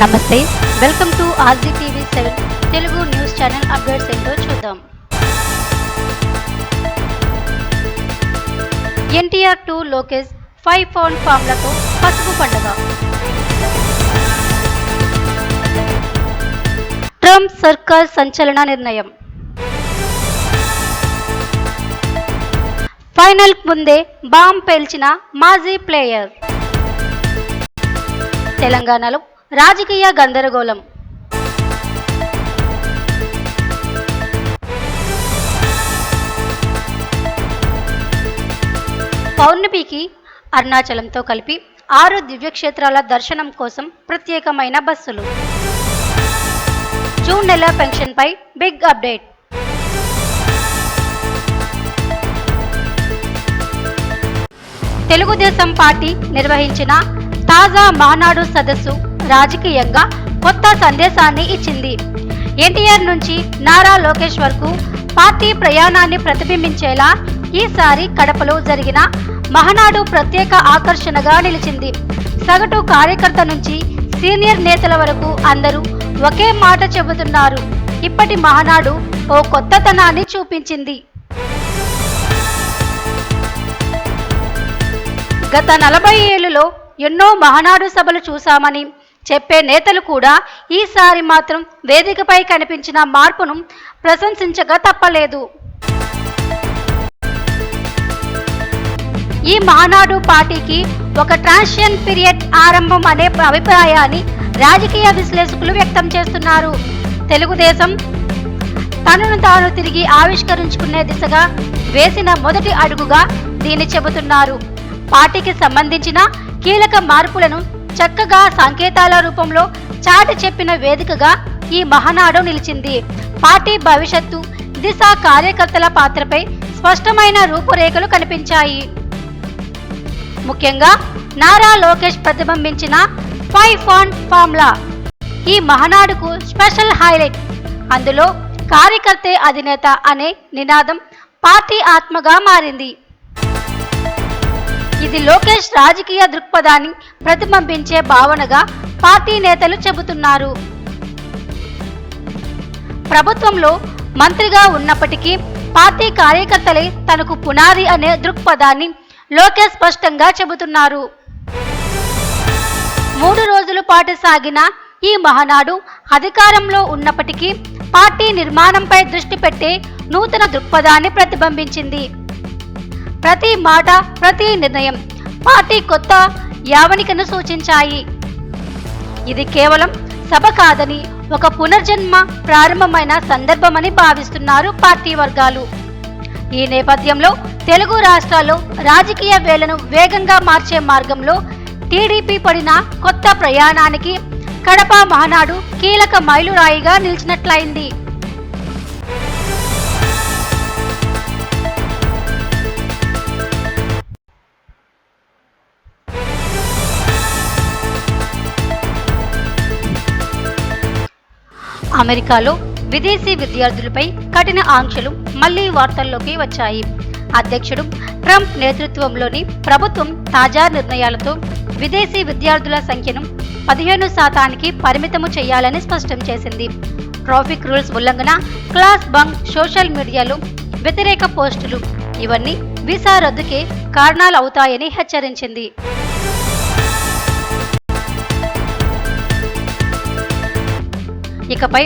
నమస్తే. Welcome to RG TV seven Telugu news channel updates ఏంటో చూద్దాం. NTR to Lokesh five pound ఫామ్లతో పసుపు పండుగ. ట్రంప్ సర్కార్ సంచలన నిర్ణయం. ఫైనల్ ముందే బాంబ్ పేల్చిన మాజీ ప్లేయర్. తెలంగాణలో రాజకీయ గందరగోళం. పౌర్ణమికి అరుణాచలంతో కలిపి ఆరు దివ్యక్షేత్రాల దర్శనం కోసం ప్రత్యేకమైన బస్సులు. జూన్ నెల పెన్షన్పై బిగ్ అప్డేట్. తెలుగుదేశం పార్టీ నిర్వహించిన తాజా మానాడు సదస్సు రాజకీయంగా కొత్త సందేశాన్ని ఇచ్చింది. ఎన్టీఆర్ నుంచి నారా లోకేష్ వరకు పార్టీ ప్రయాణాన్ని ప్రతిబింబించేలా ఈసారి కడపలో జరిగిన మహనాడు ప్రత్యేక ఆకర్షణగా నిలిచింది. సగటు కార్యకర్త నుంచి సీనియర్ నేతల వరకు అందరూ ఒకే మాట చెబుతున్నారు. ఇప్పటి మహనాడు ఓ కొత్తతనాన్ని చూపించింది. గత నలభై ఏళ్ళలో ఎన్నో మహనాడు సభలు చూశామని చెప్పే నేతలు కూడా ఈసారి మాత్రం వేదికపై కనిపించిన మార్పును ప్రశంసించగా తప్పలేదు. ఈ మానాడు పార్టీకి ఒక ట్రాన్సిషన్ పీరియడ్ ఆరంభం అనే అభిప్రాయాన్ని రాజకీయ విశ్లేషకులు వ్యక్తం చేస్తున్నారు. తెలుగుదేశం తనను తాను తిరిగి ఆవిష్కరించుకునే దిశగా వేసిన మొదటి అడుగుగా దీన్ని చెబుతున్నారు. పార్టీకి సంబంధించిన కీలక మార్పులను చక్కగా సంకేతాల రూపంలో చాటి చెప్పిన వేదికగా ఈ మహానాడు నిలిచింది. పార్టీ భవిష్యత్తు దిశ కార్యకర్తల పాత్రపై స్పష్టమైన రూపురేఖలు కనిపించాయి. ముఖ్యంగా నారా లోకేష్ ప్రతిబింబించిన ఫైవ్ ఫాన్ ఫార్ములా ఈ మహానాడుకు స్పెషల్ హైలైట్. అందులో కార్యకర్తే అధినేత అనే నినాదం పార్టీ ఆత్మగా మారింది. ఇది లోకేష్ రాజకీయ దృక్పథాన్ని ప్రతిబింబించే భావనగా పార్టీ నేతలు చెబుతున్నారు. ప్రభుత్వంలో మంత్రిగా ఉన్నప్పటికీ పార్టీ కార్యకర్తలే తనకు పునాది అనే దృక్పథాన్ని లోకేష్ స్పష్టంగా చెబుతున్నారు. మూడు రోజుల పాటు సాగిన ఈ మహానాడు అధికారంలో ఉన్నప్పటికీ పార్టీ నిర్మాణంపై దృష్టి పెట్టే నూతన దృక్పథాన్ని ప్రతిబింబించింది. ప్రతి మాట ప్రతి నిర్ణయం పార్టీ కొత్త యావనికను సూచించాయి. ఇది కేవలం సభ కాదని ఒక పునర్జన్మ ప్రారంభమైన సందర్భమని భావిస్తున్నారు పార్టీ వర్గాలు. ఈ నేపథ్యంలో తెలుగు రాష్ట్రాల్లో రాజకీయ వేలను వేగంగా మార్చే మార్గంలో టీడీపీ పడిన కొత్త ప్రయాణానికి కడప మహానాడు కీలక మైలురాయిగా నిలిచినట్లయింది. అమెరికాలో విదేశీ విద్యార్థులపై కఠిన ఆంక్షలు మళ్ళీ వార్తల్లోకి వచ్చాయి. అధ్యక్షుడు ట్రంప్ నేతృత్వంలోని ప్రభుత్వం తాజా నిర్ణయాలతో విదేశీ విద్యార్థుల సంఖ్యను పదిహేను శాతానికి పరిమితము చేయాలని స్పష్టం చేసింది. ట్రాఫిక్ రూల్స్ ఉల్లంఘన క్లాస్ బంక్ సోషల్ మీడియాలో వ్యతిరేక పోస్టులు ఇవన్నీ వీసా రద్దుకే కారణాలు అవుతాయని హెచ్చరించింది. ఇకపై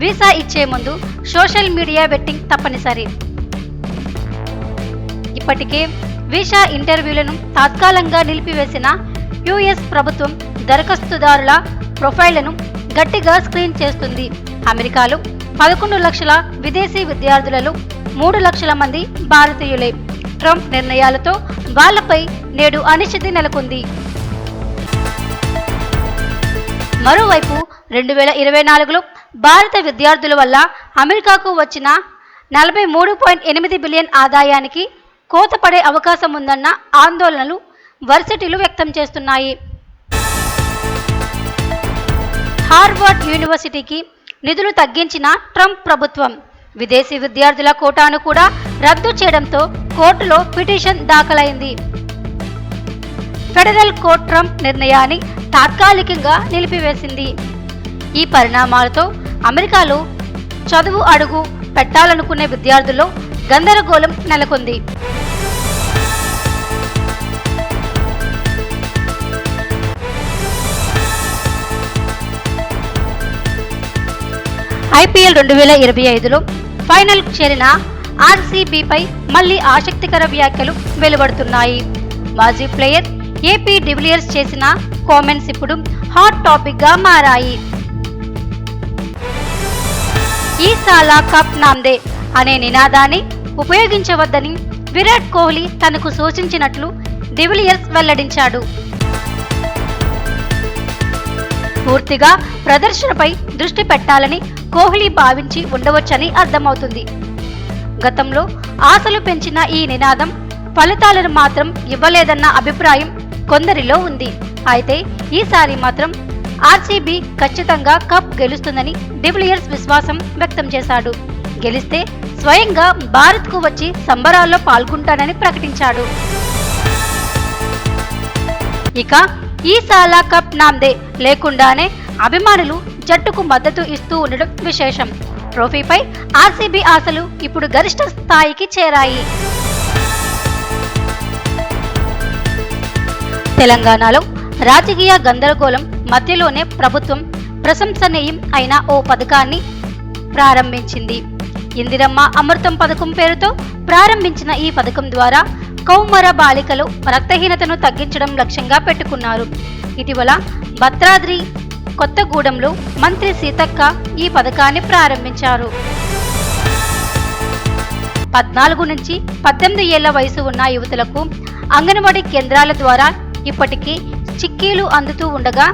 వీసా ఇచ్చే ముందు సోషల్ మీడియా వెట్టింగ్ తప్పనిసరి. ఇప్పటికే వీసా ఇంటర్వ్యూలను తాత్కాలికంగా నిలిపివేసిన యుఎస్ ప్రభుత్వం దరఖాస్తుదారుల ప్రొఫైళ్ళను గట్టిగా స్క్రీన్ చేస్తుంది. అమెరికాలో పదకొండు లక్షల విదేశీ విద్యార్థులలో మూడు లక్షల మంది భారతీయులే. ట్రంప్ నిర్ణయాలతో వాళ్ళపై నేడు అనిశ్చితి నెలకొంది. మరోవైపు రెండు వేల ఇరవై నాలుగులో భారత విద్యార్థుల వల్ల అమెరికాకు వచ్చిన నలభై మూడు పాయింట్ ఎనిమిది బిలియన్ ఆదాయానికి కోతపడే అవకాశం ఉందన్న ఆందోళనలు వర్సిటీలు వ్యక్తం చేస్తున్నాయి. హార్వర్డ్ యూనివర్సిటీకి నిధులు తగ్గించిన ట్రంప్ ప్రభుత్వం. విదేశీ విద్యార్థుల కోటాను కూడా రద్దు చేయడంతో కోర్టులో పిటిషన్ దాఖలైంది. ఫెడరల్ కోర్టు ట్రంప్ నిర్ణయాన్ని తాత్కాలికంగా నిలిపివేసింది. ఈ పరిణామాలతో అమెరికాలో చదువు అడుగు పెట్టాలనుకునే విద్యార్థుల్లో గందరగోళం నెలకొంది. ఐపీఎల్ రెండు వేల ఇరవై ఐదులో ఫైనల్ చేరిన ఆర్సీబీపై మళ్ళీ ఆసక్తికర వ్యాఖ్యలు వెలువడుతున్నాయి. మాజీ ప్లేయర్ ఏపీ డివిలియర్స్ చేసిన కామెంట్స్ ఇప్పుడు హాట్ టాపిక్గా మారాయి. మసాలా కప్ నామ్దే అనే నినాదాన్ని ఉపయోగించవద్దని విరాట్ కోహ్లీ తనకు సూచించినట్లు డివిలియర్స్ వెల్లడించాడు. పూర్తిగా ప్రదర్శనపై దృష్టి పెట్టాలని కోహ్లీ భావించి ఉండవచ్చని అర్థమవుతుంది. గతంలో ఆశలు పెంచిన ఈ నినాదం ఫలితాలను మాత్రం ఇవ్వలేదన్న అభిప్రాయం కొందరిలో ఉంది. అయితే ఈసారి మాత్రం ఆర్సీబీ ఖచ్చితంగా కప్ గెలుస్తుందని డివిలియర్స్ విశ్వాసం వ్యక్తం చేశాడు. గెలిస్తే స్వయంగా భారత్కు వచ్చి సంబరాల్లో పాల్గొంటానని ప్రకటించాడు. ఇక ఈ సాలా కప్ నామ్దే లేకుండానే అభిమానులు జట్టుకు మద్దతు ఇస్తూ ఉండడం విశేషం. ట్రోఫీపై ఆర్సీబీ ఆశలు ఇప్పుడు గరిష్ట స్థాయికి చేరాయి. తెలంగాణలో రాజకీయ గందరగోళం మధ్యలోనే ప్రభుత్వం ప్రశంసనీయం అయిన ఓ పథకాన్ని ప్రారంభించింది. ఇందిరమ్మ అమృతం పథకం పేరుతో ప్రారంభించిన ఈ పథకం ద్వారా కౌమర బాలికలు రక్తహీనతను తగ్గించడం లక్ష్యంగా పెట్టుకున్నారు. ఇటీవల భద్రాద్రి కొత్తగూడెంలో మంత్రి సీతక్క ఈ పథకాన్ని ప్రారంభించారు. పద్నాలుగు నుంచి పద్దెనిమిది ఏళ్ళ వయసు ఉన్న యువతులకు అంగన్వాడీ కేంద్రాల ద్వారా ఇప్పటికీ చిక్కీలు అందుతూ ఉండగా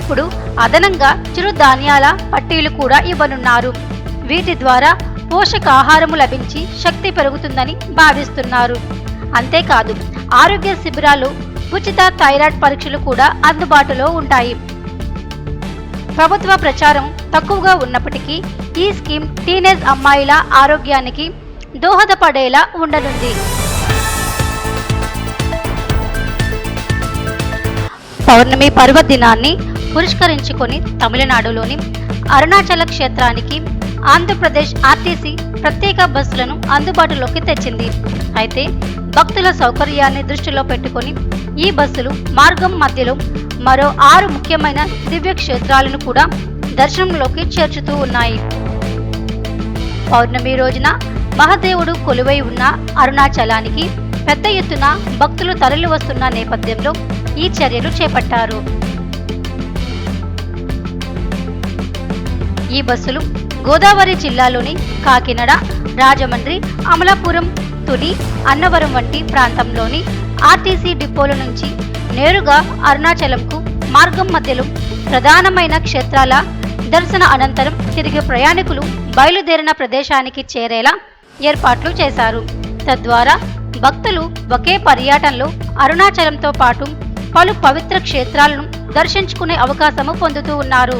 ఇప్పుడు అదనంగా చిరుధాన్యాల పట్టీలు కూడా ఇవ్వనున్నారు. వీటి ద్వారా పోషకాహారము లభించి శక్తి పెరుగుతుందని భావిస్తున్నారు. అంతేకాదు ఆరోగ్య శిబిరాలు ఉచిత థైరాయిడ్ పరీక్షలు కూడా అందుబాటులో ఉంటాయి. ప్రభుత్వ ప్రచారం తక్కువగా ఉన్నప్పటికీ ఈ స్కీమ్ టీనేజ్ అమ్మాయిల ఆరోగ్యానికి దోహదపడేలా ఉండనుంది. పౌర్ణమి పర్వదినాన్ని పురస్కరించుకొని తమిళనాడులోని అరుణాచల క్షేత్రానికి ఆంధ్రప్రదేశ్ ఆర్టీసీ ప్రత్యేక బస్సులను అందుబాటులోకి తెచ్చింది. అయితే భక్తుల సౌకర్యాన్ని దృష్టిలో పెట్టుకొని ఈ బస్సులు మార్గం మధ్యలో మరో ఆరు ముఖ్యమైన దివ్య క్షేత్రాలను కూడా దర్శనంలోకి చేర్చుతూ ఉన్నాయి. పౌర్ణమి రోజున మహదేవుడు కొలువై ఉన్న అరుణాచలానికి పెద్ద ఎత్తున భక్తులు తరలి వస్తున్న నేపథ్యంలో ఈ చర్యలు చేపట్టారు. ఈ బస్సులు గోదావరి జిల్లాలోని కాకినాడ రాజమండ్రి అమలాపురం తుని అన్నవరం వంటి ప్రాంతంలోని ఆర్టీసీ డిపోల నుంచి నేరుగా అరుణాచలంకు మార్గం మధ్యలో ప్రధానమైన క్షేత్రాల దర్శన అనంతరం తిరిగి ప్రయాణికులు బయలుదేరిన ప్రదేశానికి చేరేలా ఏర్పాట్లు చేశారు. తద్వారా భక్తులు ఒకే పర్యటనలో అరుణాచలంతో పాటు పలు పవిత్ర క్షేత్రాలను దర్శించుకునే అవకాశము పొందుతూ ఉన్నారు.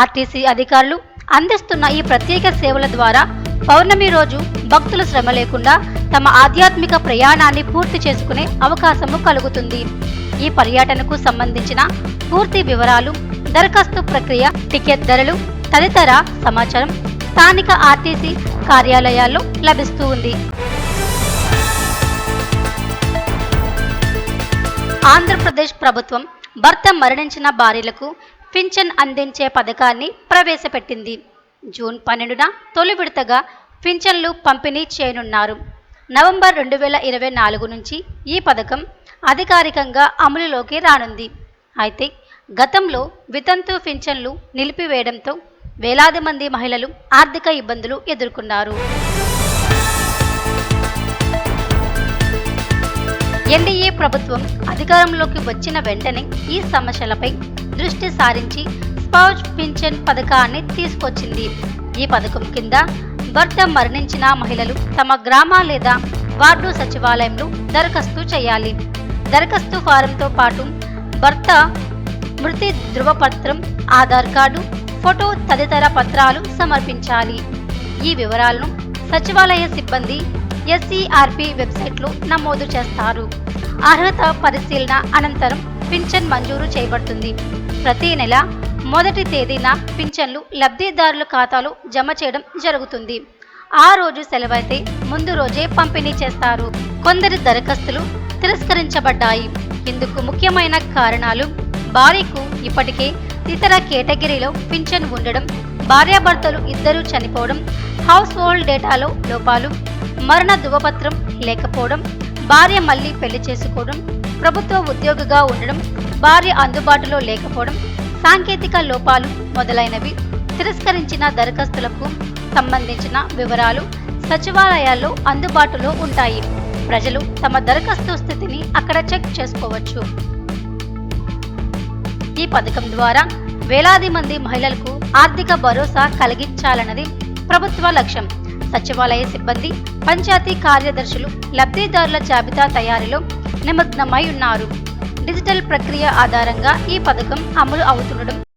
ఆర్టీసీ అధికారులు అందిస్తున్న ఈ ప్రత్యేక సేవల ద్వారా పౌర్ణమి రోజు భక్తుల శ్రమ లేకుండా తమ ఆధ్యాత్మిక ప్రయాణాన్ని పూర్తి చేసుకునే అవకాశము కలుగుతుంది. ఈ పర్యటనకు సంబంధించిన పూర్తి వివరాలు దరఖాస్తు ప్రక్రియ టికెట్ ధరలు తదితర సమాచారం స్థానిక ఆర్టీసీ కార్యాలయాల్లో లభిస్తూ ఉంది. ఆంధ్రప్రదేశ్ ప్రభుత్వం భర్త మరణించిన భార్యలకు పింఛన్ అందించే పథకాన్ని ప్రవేశపెట్టింది. జూన్ పన్నెండున తొలి విడతగా పింఛన్లు పంపిణీ చేయనున్నారు. నవంబర్ రెండు వేల ఇరవై నాలుగు నుంచి ఈ పథకం అధికారికంగా అమలులోకి రానుంది. అయితే గతంలో వితంతు పింఛన్లు నిలిపివేయడంతో వేలాది మంది మహిళలు ఆర్థిక ఇబ్బందులు ఎదుర్కొన్నారు. ఎన్డీఏ ప్రభుత్వం అధికారంలోకి వచ్చిన వెంటనే ఈ సమస్యలపై దృష్టి సారించి స్పౌజ్ పింఛన్ పథకాన్ని తీసుకొచ్చింది. ఈ పథకం కింద భర్త మరణించిన మహిళలు తమ గ్రామ లేదా వార్డు సచివాలయంలో దరఖాస్తు చేయాలి. దరఖాస్తు ఫారంతో పాటు భర్త మృతి ధృవపత్రం ఆధార్ కార్డు ఫోటో తదితర పత్రాలు సమర్పించాలి. ఈ వివరాలను సచివాలయ సిబ్బంది ఎస్సీఆర్పి వెబ్సైట్లో నమోదు చేస్తారు. అర్హత పరిశీలన అనంతరం పింఛన్ మంజూరు చేయబడుతుంది. ప్రతి నెల మొదటి తేదీన పింఛన్లు లబ్ధిదారుల ఖాతాలో జమ చేయడం జరుగుతుంది. ఆ రోజు సెలవైతే ముందు రోజే పంపిణీ చేస్తారు. కొందరి దరఖాస్తులు తిరస్కరించబడ్డాయి. ఇందుకు ముఖ్యమైన కారణాలు భార్యకు ఇప్పటికే ఇతర కేటగిరీలో పింఛన్ ఉండడం భార్యాభర్తలు ఇద్దరూ చనిపోవడం హౌస్ హోల్డ్ డేటాలో లోపాలు మరణ ధృవపత్రం లేకపోవడం భార్య మళ్ళీ పెళ్ళి చేసుకోవడం ప్రభుత్వ ఉద్యోగిగా ఉండడం భార్య అందుబాటులో లేకపోవడం సాంకేతిక లోపాలు మొదలైనవి తిరస్కరించిన దరఖాస్తులకు సంబంధించిన వివరాలు సచివాలయాల్లో అందుబాటులో ఉంటాయి. ప్రజలు తమ దరఖాస్తు స్థితిని అక్కడ చెక్ చేసుకోవచ్చు. ఈ పథకం ద్వారా వేలాది మంది మహిళలకు ఆర్థిక భరోసా కలిగించాలన్నది ప్రభుత్వ లక్ష్యం. సచివాలయ సిబ్బంది పంచాయతీ కార్యదర్శులు లబ్ధిదారుల జాబితా తయారీలో నిమగ్నమై ఉన్నారు. డిజిటల్ ప్రక్రియ ఆధారంగా ఈ పథకం అమలు అవుతుండడం